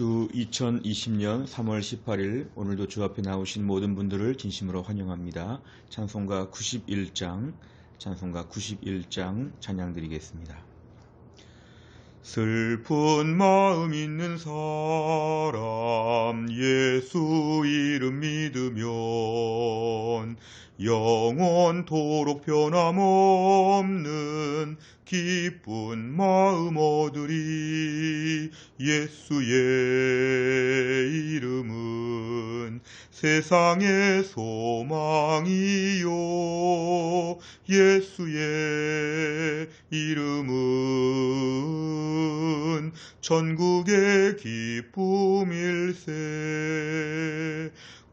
주 2020년 3월 18일 오늘도 주 앞에 나오신 모든 분들을 진심으로 환영합니다. 찬송가 91장, 찬송가 91장 찬양 드리겠습니다. 슬픈 마음 있는 사람 예수 이름 믿으면 영원토록 변함없는 기쁜 마음 얻으리 예수의 이름은 세상의 소망이요. 예수의 이름은 전국의 기쁨일세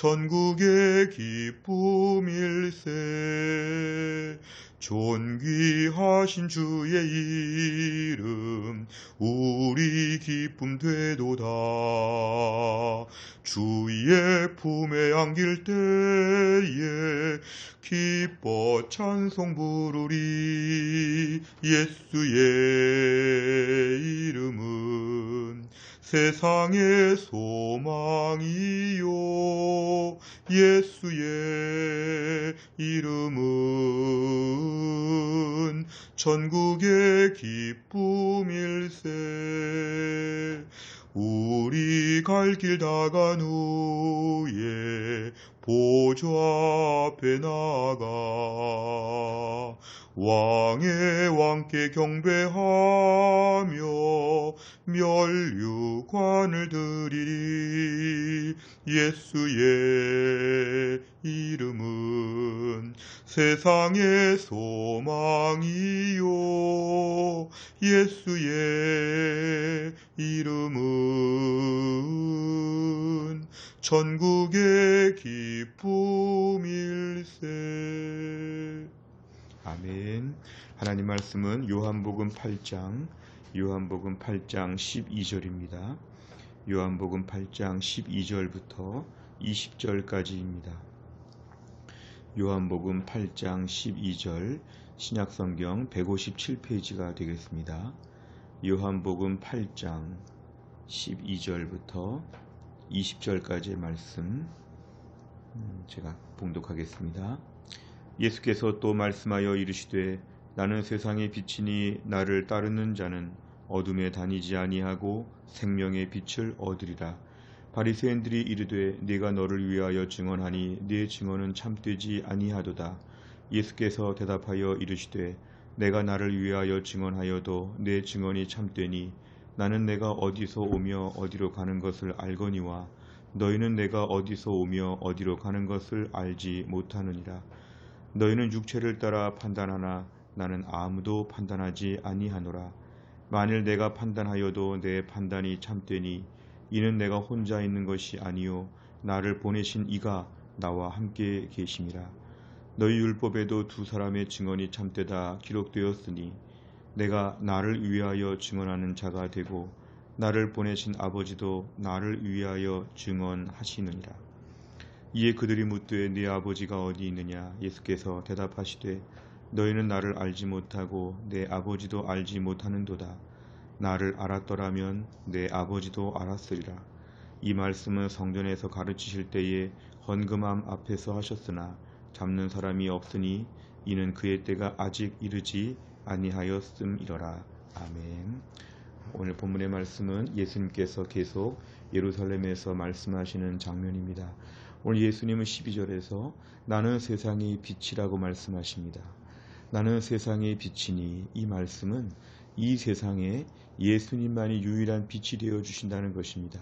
전국의 기쁨일세. 존귀하신 주의 이름 우리 기쁨 되도다. 주의 품에 안길 때에 기뻐 찬송 부르리. 예수의 이름은 세상의 소망이요. 예수의 이름은 전국의 기쁨일세. 우리 갈 길 다간 후에 보좌 앞에 나가 왕의 왕께 경배하며 멸류관을 드리리. 예수의 이름은 세상의 소망이요. 예수의 이름은 전국의 기쁨일세 아멘. 하나님 말씀은 요한복음 8장, 요한복음 8장 12절입니다. 요한복음 8장 12절부터 20절까지입니다. 요한복음 8장 12절 신약성경 157페이지가 되겠습니다. 요한복음 8장 12절부터 20절까지의 말씀 음, 제가 봉독하겠습니다. 예수께서 또 말씀하여 이르시되 나는 세상의 빛이니 나를 따르는 자는 어둠에 다니지 아니하고 생명의 빛을 얻으리라. 바리새인들이 이르되 네가 너를 위하여 증언하니 네 증언은 참되지 아니하도다. 예수께서 대답하여 이르시되 내가 나를 위하여 증언하여도 내 증언이 참되니 나는 내가 어디서 오며 어디로 가는 것을 알거니와 너희는 내가 어디서 오며 어디로 가는 것을 알지 못하느니라. 너희는 육체를 따라 판단하나 나는 아무도 판단하지 아니하노라. 만일 내가 판단하여도 내 판단이 참되니 이는 내가 혼자 있는 것이 아니요 나를 보내신 이가 나와 함께 계심이라. 너희 율법에도 두 사람의 증언이 참되다 기록되었으니 내가 나를 위하여 증언하는 자가 되고 나를 보내신 아버지도 나를 위하여 증언하시느니라. 이에 그들이 묻되 네 아버지가 어디 있느냐? 예수께서 대답하시되 너희는 나를 알지 못하고 내 아버지도 알지 못하는도다. 나를 알았더라면 내 아버지도 알았으리라. 이 말씀은 성전에서 가르치실 때에 헌금함 앞에서 하셨으나 잡는 사람이 없으니 이는 그의 때가 아직 이르지 아니하였음이러라. 아멘. 오늘 본문의 말씀은 예수님께서 계속 예루살렘에서 말씀하시는 장면입니다. 오늘 예수님은 12절에서 나는 세상의 빛이라고 말씀하십니다. 나는 세상의 빛이니 이 말씀은 이 세상에 예수님만이 유일한 빛이 되어 주신다는 것입니다.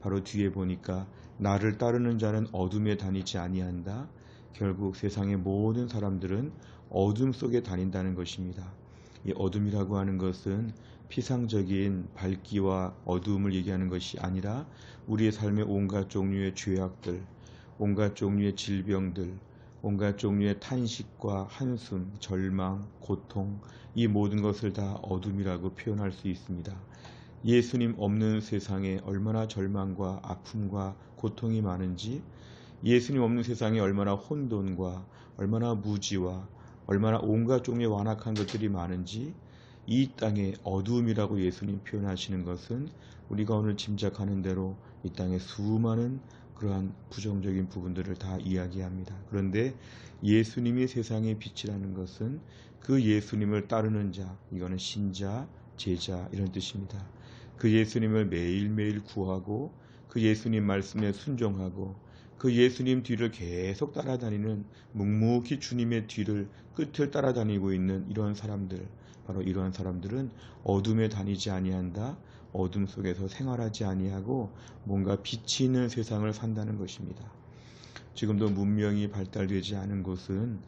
바로 뒤에 보니까 나를 따르는 자는 어둠에 다니지 아니한다. 결국 세상의 모든 사람들은 어둠 속에 다닌다는 것입니다. 이 어둠이라고 하는 것은 피상적인 밝기와 어두움을 얘기하는 것이 아니라 우리의 삶의 온갖 종류의 죄악들, 온갖 종류의 질병들, 온갖 종류의 탄식과 한숨, 절망, 고통, 이 모든 것을 다 어둠이라고 표현할 수 있습니다. 예수님 없는 세상에 얼마나 절망과 아픔과 고통이 많은지, 예수님 없는 세상에 얼마나 혼돈과 얼마나 무지와 얼마나 온갖 종류의 완악한 것들이 많은지, 이 땅의 어두움이라고 예수님 표현하시는 것은 우리가 오늘 짐작하는 대로 이 땅의 수많은 그러한 부정적인 부분들을 다 이야기합니다. 그런데 예수님이 세상의 빛이라는 것은 그 예수님을 따르는 자, 이거는 신자, 제자 이런 뜻입니다. 그 예수님을 매일매일 구하고 그 예수님 말씀에 순종하고 그 예수님 뒤를 계속 따라다니는 묵묵히 주님의 뒤를 끝을 따라다니고 있는 이런 사람들 바로 이러한 사람들은 어둠에 다니지 아니한다. 어둠 속에서 생활하지 아니하고 뭔가 빛이 있는 세상을 산다는 것입니다. 지금도 문명이 발달되지 않은 곳은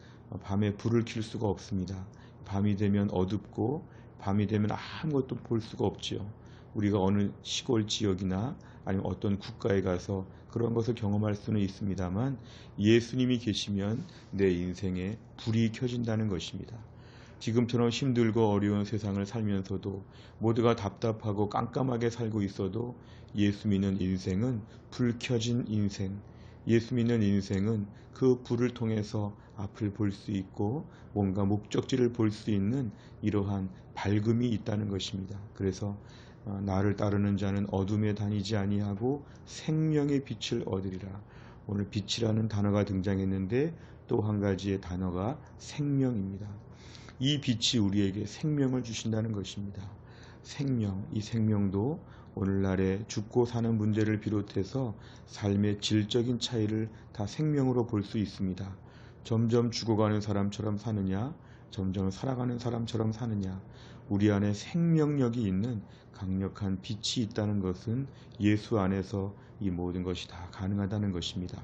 밤에 불을 켤 수가 없습니다. 밤이 되면 어둡고 밤이 되면 아무것도 볼 수가 없지요. 우리가 어느 시골 지역이나 아니면 어떤 국가에 가서 그런 것을 경험할 수는 있습니다만 예수님이 계시면 내 인생에 불이 켜진다는 것입니다. 지금처럼 힘들고 어려운 세상을 살면서도 모두가 답답하고 깜깜하게 살고 있어도 예수 믿는 인생은 불 켜진 인생, 예수 믿는 인생은 그 불을 통해서 앞을 볼 수 있고 뭔가 목적지를 볼 수 있는 이러한 밝음이 있다는 것입니다. 그래서 어, 나를 따르는 자는 어둠에 다니지 아니하고 생명의 빛을 얻으리라. 오늘 빛이라는 단어가 등장했는데 또 한 가지의 단어가 생명입니다. 이 빛이 우리에게 생명을 주신다는 것입니다. 생명, 이 생명도 오늘날의 죽고 사는 문제를 비롯해서 삶의 질적인 차이를 다 생명으로 볼 수 있습니다. 점점 죽어가는 사람처럼 사느냐, 점점 살아가는 사람처럼 사느냐, 우리 안에 생명력이 있는 강력한 빛이 있다는 것은 예수 안에서 이 모든 것이 다 가능하다는 것입니다.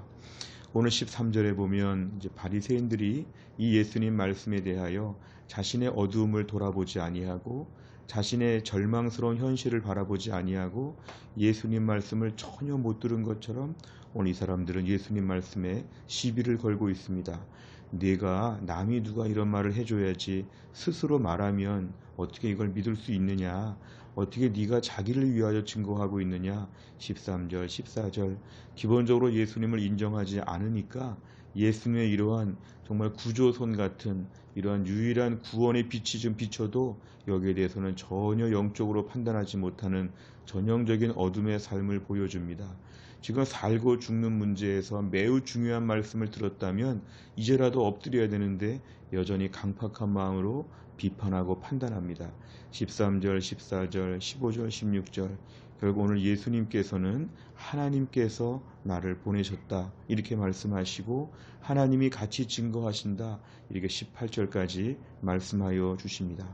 오늘 13절에 보면 이제 바리새인들이 이 예수님 말씀에 대하여 자신의 어두움을 돌아보지 아니하고 자신의 절망스러운 현실을 바라보지 아니하고 예수님 말씀을 전혀 못 들은 것처럼 오늘 이 사람들은 예수님 말씀에 시비를 걸고 있습니다. 내가 남이 누가 이런 말을 해줘야지 스스로 말하면 어떻게 이걸 믿을 수 있느냐? 어떻게 네가 자기를 위하여 증거하고 있느냐? 13절 14절. 기본적으로 예수님을 인정하지 않으니까 예수님의 이러한 정말 구조선 같은 이러한 유일한 구원의 빛이 좀 비춰도 여기에 대해서는 전혀 영적으로 판단하지 못하는 전형적인 어둠의 삶을 보여줍니다. 지금 살고 죽는 문제에서 매우 중요한 말씀을 들었다면 이제라도 엎드려야 되는데 여전히 강팍한 마음으로 비판하고 판단합니다. 13절, 14절, 15절, 16절. 결국 오늘 예수님께서는 하나님께서 나를 보내셨다. 이렇게 말씀하시고 하나님이 같이 증거하신다. 이렇게 18절까지 말씀하여 주십니다.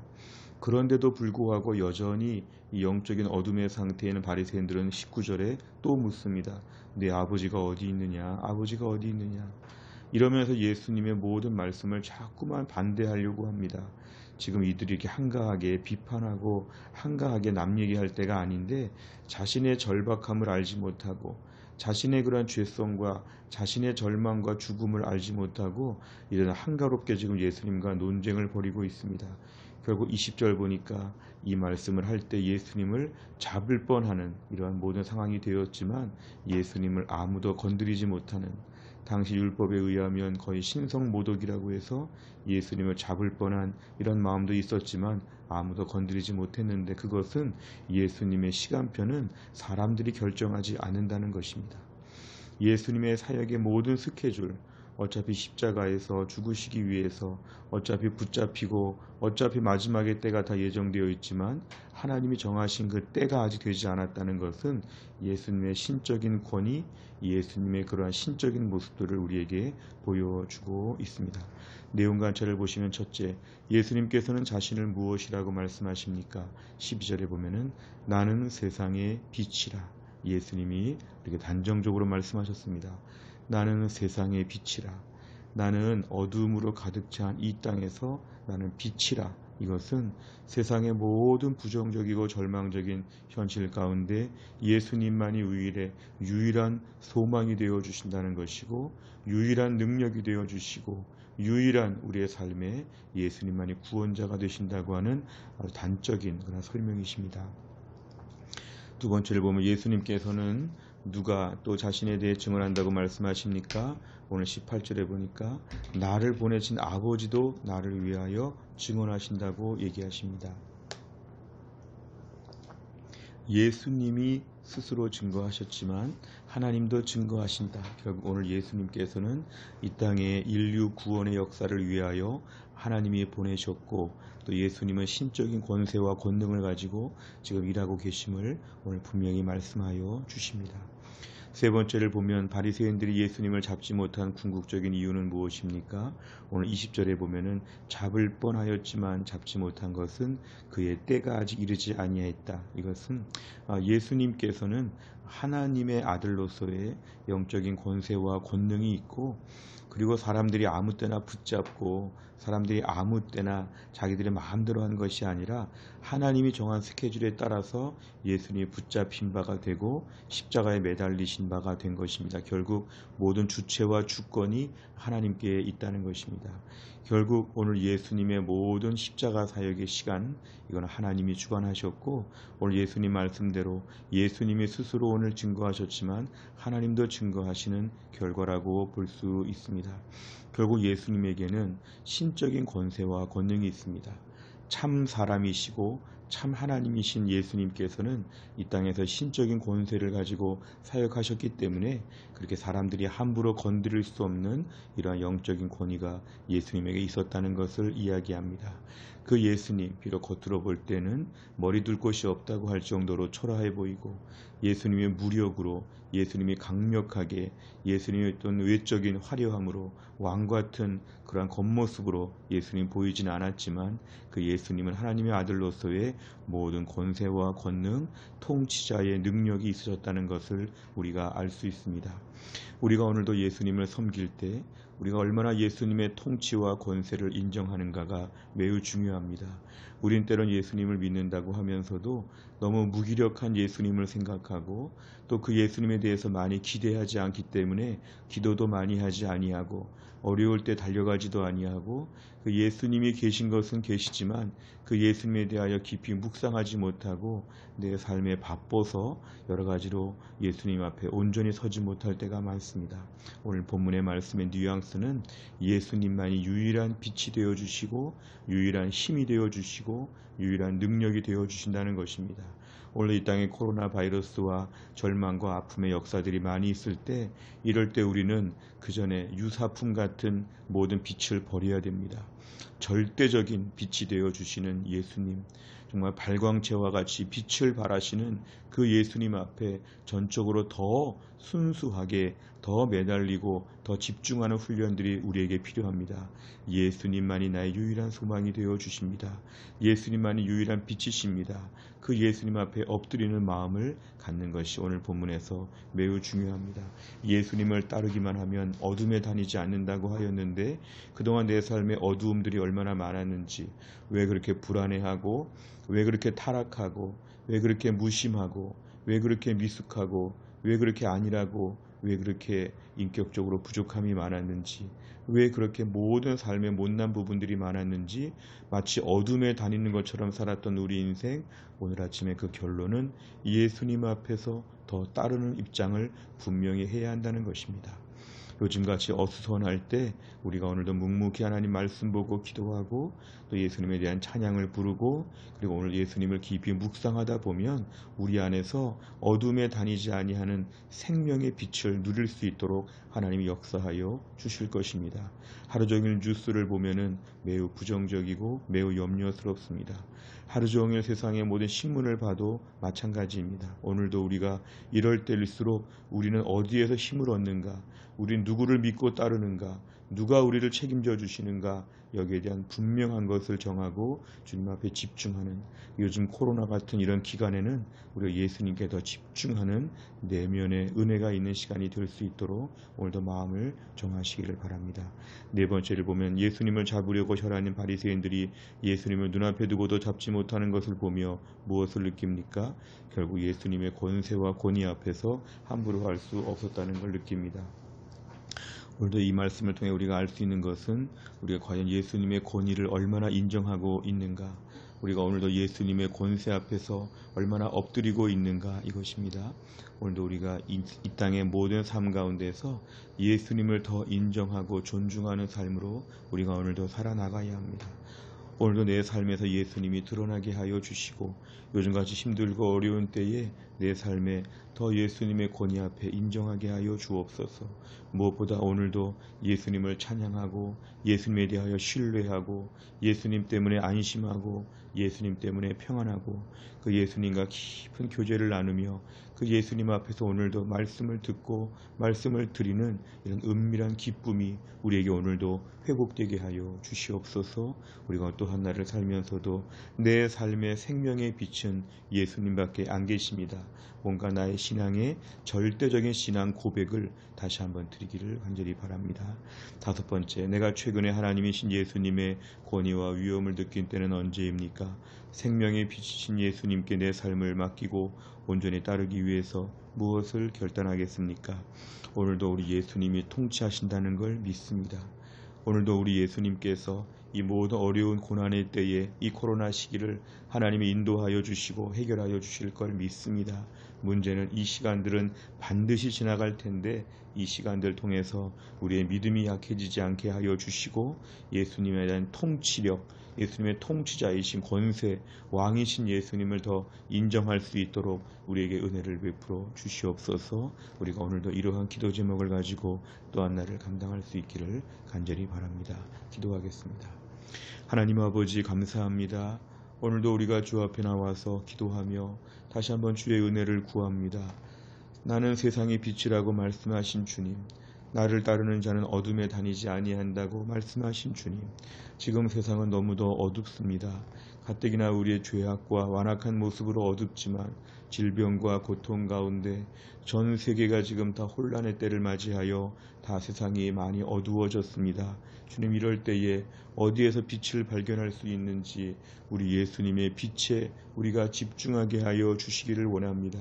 그런데도 불구하고 여전히 이 영적인 어둠의 상태에는 바리새인들은 19절에 또 묻습니다. 내 아버지가 어디 있느냐? 아버지가 어디 있느냐? 이러면서 예수님의 모든 말씀을 자꾸만 반대하려고 합니다. 지금 이들이 이렇게 한가하게 비판하고 한가하게 남 얘기할 때가 아닌데 자신의 절박함을 알지 못하고 자신의 그러한 죄성과 자신의 절망과 죽음을 알지 못하고 이런 한가롭게 지금 예수님과 논쟁을 벌이고 있습니다. 결국 20절 보니까 이 말씀을 할 때 예수님을 잡을 뻔하는 이러한 모든 상황이 되었지만 예수님을 아무도 건드리지 못하는 당시 율법에 의하면 거의 신성 모독이라고 해서 예수님을 잡을 뻔한 이런 마음도 있었지만 아무도 건드리지 못했는데 그것은 예수님의 시간표는 사람들이 결정하지 않는다는 것입니다. 예수님의 사역의 모든 스케줄, 어차피 십자가에서 죽으시기 위해서 어차피 붙잡히고 어차피 마지막의 때가 다 예정되어 있지만 하나님이 정하신 그 때가 아직 되지 않았다는 것은 예수님의 신적인 권위, 예수님의 그러한 신적인 모습들을 우리에게 보여주고 있습니다. 내용 관찰을 보시면 첫째, 예수님께서는 자신을 무엇이라고 말씀하십니까? 12절에 보면은 나는 세상의 빛이라. 예수님이 이렇게 단정적으로 말씀하셨습니다. 나는 세상의 빛이라. 나는 어둠으로 가득 찬 이 땅에서 나는 빛이라 이것은 세상의 모든 부정적이고 절망적인 현실 가운데 예수님만이 유일해 유일한 소망이 되어 주신다는 것이고 유일한 능력이 되어 주시고 유일한 우리의 삶에 예수님만이 구원자가 되신다고 하는 아주 단적인 그런 설명이십니다. 두 번째를 보면 예수님께서는 누가 또 자신에 대해 증언한다고 말씀하십니까? 오늘 18절에 보니까 나를 보내신 아버지도 나를 위하여 증언하신다고 얘기하십니다. 예수님이 스스로 증거하셨지만 하나님도 증거하신다. 결국 오늘 예수님께서는 이 땅에 인류 구원의 역사를 위하여 하나님이 보내셨고 또 예수님은 신적인 권세와 권능을 가지고 지금 일하고 계심을 오늘 분명히 말씀하여 주십니다. 세 번째를 보면 바리새인들이 예수님을 잡지 못한 궁극적인 이유는 무엇입니까? 오늘 20절에 보면은 잡을 뻔하였지만 잡지 못한 것은 그의 때가 아직 이르지 아니하였다. 이것은 아, 예수님께서는 하나님의 아들로서의 영적인 권세와 권능이 있고 그리고 사람들이 아무 때나 붙잡고 사람들이 아무 때나 자기들의 마음대로 하는 것이 아니라 하나님이 정한 스케줄에 따라서 예수님이 붙잡힌 바가 되고 십자가에 매달리신 바가 된 것입니다. 결국 모든 주체와 주권이 하나님께 있다는 것입니다. 결국 오늘 예수님의 모든 십자가 사역의 시간 이건 하나님이 주관하셨고 오늘 예수님 말씀대로 예수님이 스스로 오늘 증거하셨지만 하나님도 증거하시는 결과라고 볼 수 있습니다. 결국 예수님에게는 신적인 권세와 권능이 있습니다. 참 사람이시고 참 하나님이신 예수님께서는 이 땅에서 신적인 권세를 가지고 사역하셨기 때문에 그렇게 사람들이 함부로 건드릴 수 없는 이러한 영적인 권위가 예수님에게 있었다는 것을 이야기합니다. 그 예수님 비록 겉으로 볼 때는 머리 둘 곳이 없다고 할 정도로 초라해 보이고 예수님의 무력으로 예수님이 강력하게 예수님의 어떤 외적인 화려함으로 왕 같은 그러한 겉모습으로 예수님 보이지는 않았지만 그 예수님은 하나님의 아들로서의 모든 권세와 권능, 통치자의 능력이 있으셨다는 것을 우리가 알 수 있습니다. 우리가 오늘도 예수님을 섬길 때 우리가 얼마나 예수님의 통치와 권세를 인정하는가가 매우 중요합니다. 우린 때론 예수님을 믿는다고 하면서도 너무 무기력한 예수님을 생각하고 또 그 예수님에 대해서 많이 기대하지 않기 때문에 기도도 많이 하지 아니하고 어려울 때 달려가지도 아니하고 그 예수님이 계신 것은 계시지만 그 예수님에 대하여 깊이 묵상하지 못하고 내 삶에 바빠서 여러 가지로 예수님 앞에 온전히 서지 못할 때가 많습니다. 오늘 본문의 말씀의 뉘앙스는 예수님만이 유일한 빛이 되어 주시고 유일한 힘이 되어 주시고 유일한 능력이 되어 주신다는 것입니다. 원래 이 땅에 코로나 바이러스와 절망과 아픔의 역사들이 많이 있을 때 이럴 때 우리는 그 전에 유사품 같은 모든 빛을 버려야 됩니다. 절대적인 빛이 되어 주시는 예수님, 정말 발광체와 같이 빛을 발하시는 그 예수님 앞에 전적으로 더 순수하게 더 매달리고 더 집중하는 훈련들이 우리에게 필요합니다. 예수님만이 나의 유일한 소망이 되어 주십니다. 예수님만이 유일한 빛이십니다. 그 예수님 앞에 엎드리는 마음을 갖는 것이 오늘 본문에서 매우 중요합니다. 예수님을 따르기만 하면 어둠에 다니지 않는다고 하였는데 그동안 내 삶에 어두움들이 얼마나 많았는지 왜 그렇게 불안해하고 왜 그렇게 타락하고 왜 그렇게 무심하고 왜 그렇게 미숙하고 왜 그렇게 아니라고 왜 그렇게 인격적으로 부족함이 많았는지 왜 그렇게 모든 삶의 못난 부분들이 많았는지 마치 어둠에 다니는 것처럼 살았던 우리 인생 오늘 아침에 그 결론은 예수님 앞에서 더 따르는 입장을 분명히 해야 한다는 것입니다. 요즘같이 어수선할 때 우리가 오늘도 묵묵히 하나님 말씀 보고 기도하고 또 예수님에 대한 찬양을 부르고 그리고 오늘 예수님을 깊이 묵상하다 보면 우리 안에서 어둠에 다니지 아니하는 생명의 빛을 누릴 수 있도록 하나님이 역사하여 주실 것입니다. 하루 종일 뉴스를 보면은 매우 부정적이고 매우 염려스럽습니다. 하루 종일 세상의 모든 신문을 봐도 마찬가지입니다. 오늘도 우리가 이럴 때일수록 우리는 어디에서 힘을 얻는가? 우린 누구를 믿고 따르는가? 누가 우리를 책임져 주시는가? 여기에 대한 분명한 것을 정하고 주님 앞에 집중하는 요즘 코로나 같은 이런 기간에는 우리가 예수님께 더 집중하는 내면의 은혜가 있는 시간이 될 수 있도록 오늘도 마음을 정하시기를 바랍니다. 네 번째를 보면 예수님을 잡으려고 혈안인 바리새인들이 예수님을 눈앞에 두고도 잡지 못하는 것을 보며 무엇을 느낍니까? 결국 예수님의 권세와 권위 앞에서 함부로 할 수 없었다는 걸 느낍니다. 오늘도 이 말씀을 통해 우리가 알 수 있는 것은 우리가 과연 예수님의 권위를 얼마나 인정하고 있는가 우리가 오늘도 예수님의 권세 앞에서 얼마나 엎드리고 있는가 이것입니다. 오늘도 우리가 이, 이 땅의 모든 삶 가운데서 예수님을 더 인정하고 존중하는 삶으로 우리가 오늘도 살아나가야 합니다. 오늘도 내 삶에서 예수님이 드러나게 하여 주시고 요즘같이 힘들고 어려운 때에 내 삶에 더 예수님의 권위 앞에 인정하게 하여 주옵소서. 무엇보다 오늘도 예수님을 찬양하고 예수님에 대하여 신뢰하고 예수님 때문에 안심하고 예수님 때문에 평안하고 그 예수님과 깊은 교제를 나누며 그 예수님 앞에서 오늘도 말씀을 듣고 말씀을 드리는 이런 은밀한 기쁨이 우리에게 오늘도 회복되게 하여 주시옵소서. 우리가 또 한날을 살면서도 내 삶의 생명의 빛은 예수님밖에 안 계십니다. 뭔가 나의 신앙의 절대적인 신앙 고백을 다시 한번 드리기를 간절히 바랍니다. 다섯 번째, 내가 최근에 하나님이신 예수님의 권위와 위엄을 느낀 때는 언제입니까? 생명의 빛이신 예수님께 내 삶을 맡기고 온전히 따르기 위해서 무엇을 결단하겠습니까? 오늘도 우리 예수님이 통치하신다는 걸 믿습니다. 오늘도 우리 예수님께서 이 모든 어려운 고난의 때에 이 코로나 시기를 하나님이 인도하여 주시고 해결하여 주실 걸 믿습니다. 문제는 이 시간들은 반드시 지나갈 텐데 이 시간들 통해서 우리의 믿음이 약해지지 않게 하여 주시고 예수님에 대한 통치력, 예수님의 통치자이신 권세, 왕이신 예수님을 더 인정할 수 있도록 우리에게 은혜를 베풀어 주시옵소서 우리가 오늘도 이러한 기도 제목을 가지고 또한 날을 감당할 수 있기를 간절히 바랍니다. 기도하겠습니다. 하나님 아버지 감사합니다. 오늘도 우리가 주 앞에 나와서 기도하며 다시 한번 주의 은혜를 구합니다. 나는 세상의 빛이라고 말씀하신 주님. 나를 따르는 자는 어둠에 다니지 아니한다고 말씀하신 주님. 지금 세상은 너무도 어둡습니다. 가뜩이나 우리의 죄악과 완악한 모습으로 어둡지만 질병과 고통 가운데 전 세계가 지금 다 혼란의 때를 맞이하여 다 세상이 많이 어두워졌습니다. 주님 이럴 때에 어디에서 빛을 발견할 수 있는지 우리 예수님의 빛에 우리가 집중하게 하여 주시기를 원합니다.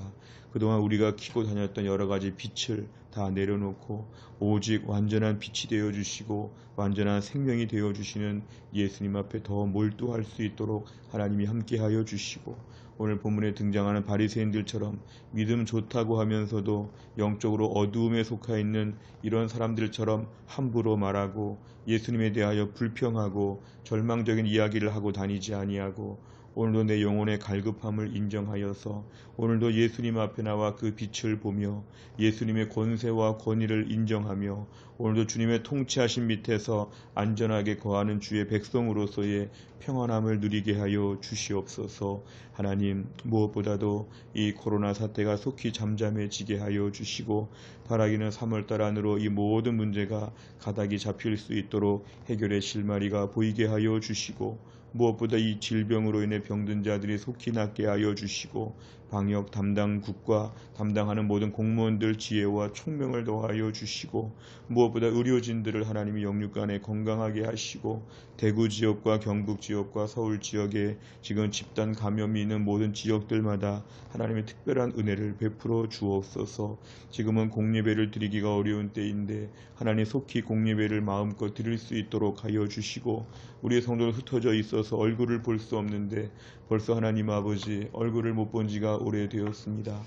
그동안 우리가 키고 다녔던 여러 가지 빛을 다 내려놓고 오직 완전한 빛이 되어 주시고 완전한 생명이 되어 주시는 예수님 앞에 더 몰두할 수 있도록 하나님이 함께 하여 주시고 오늘 본문에 등장하는 바리새인들처럼 믿음 좋다고 하면서도 영적으로 어두움에 속하 있는 이런 사람들처럼 함부로 말하고 예수님에 대하여 불평하고 절망적인 이야기를 하고 다니지 아니하고 오늘도 내 영혼의 갈급함을 인정하여서 오늘도 예수님 앞에 나와 그 빛을 보며 예수님의 권세와 권위를 인정하며 오늘도 주님의 통치하신 밑에서 안전하게 거하는 주의 백성으로서의 평안함을 누리게 하여 주시옵소서. 하나님 무엇보다도 이 코로나 사태가 속히 잠잠해지게 하여 주시고 바라기는 3월달 안으로 이 모든 문제가 가닥이 잡힐 수 있도록 해결의 실마리가 보이게 하여 주시고 무엇보다 이 질병으로 인해 병든 자들이 속히 낫게 하여 주시고 방역 담당국과 담당하는 모든 공무원들 지혜와 총명을 더하여 주시고 무엇보다 의료진들을 하나님이 영육간에 건강하게 하시고 대구 지역과 경북 지역과 서울 지역에 지금 집단 감염이 있는 모든 지역들마다 하나님의 특별한 은혜를 베풀어 주옵소서. 지금은 공예배를 드리기가 어려운 때인데 하나님 속히 공예배를 마음껏 드릴 수 있도록 하여 주시고 우리의 성도를 흩어져 있어서 얼굴을 볼 수 없는데 벌써 하나님 아버지 얼굴을 못 본 지가 오래되었습니다.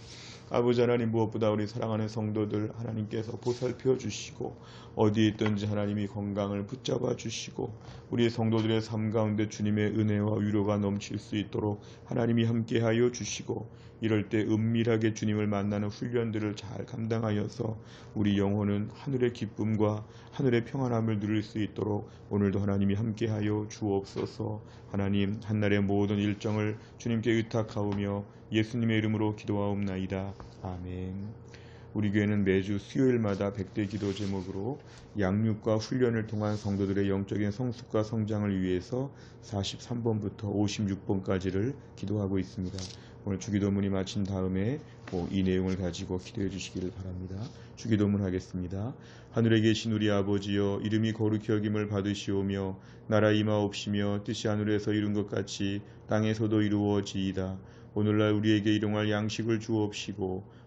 아버지 하나님 무엇보다 우리 사랑하는 성도들 하나님께서 보살펴 주시고 어디에 있든지 하나님이 건강을 붙잡아 주시고 우리 성도들의 삶 가운데 주님의 은혜와 위로가 넘칠 수 있도록 하나님이 함께하여 주시고 이럴 때 은밀하게 주님을 만나는 훈련들을 잘 감당하여서 우리 영혼은 하늘의 기쁨과 하늘의 평안함을 누릴 수 있도록 오늘도 하나님이 함께하여 주옵소서 하나님 한날의 모든 일정을 주님께 의탁하오며 예수님의 이름으로 기도하옵나이다. 아멘. 우리 교회는 매주 수요일마다 백대 기도 제목으로 양육과 훈련을 통한 성도들의 영적인 성숙과 성장을 위해서 43번부터 56번까지를 기도하고 있습니다. 오늘 주기도문이 마친 다음에 뭐이 내용을 가지고 기도해 주시기를 바랍니다. 주기도문 하겠습니다. 하늘에 계신 우리 아버지여 이름이 거룩히 여김을 받으시오며 나라 임하옵시며 뜻이 하늘에서 이룬 것 같이 땅에서도 이루어지이다. 오늘날 우리에게 일용할 양식을 주옵시고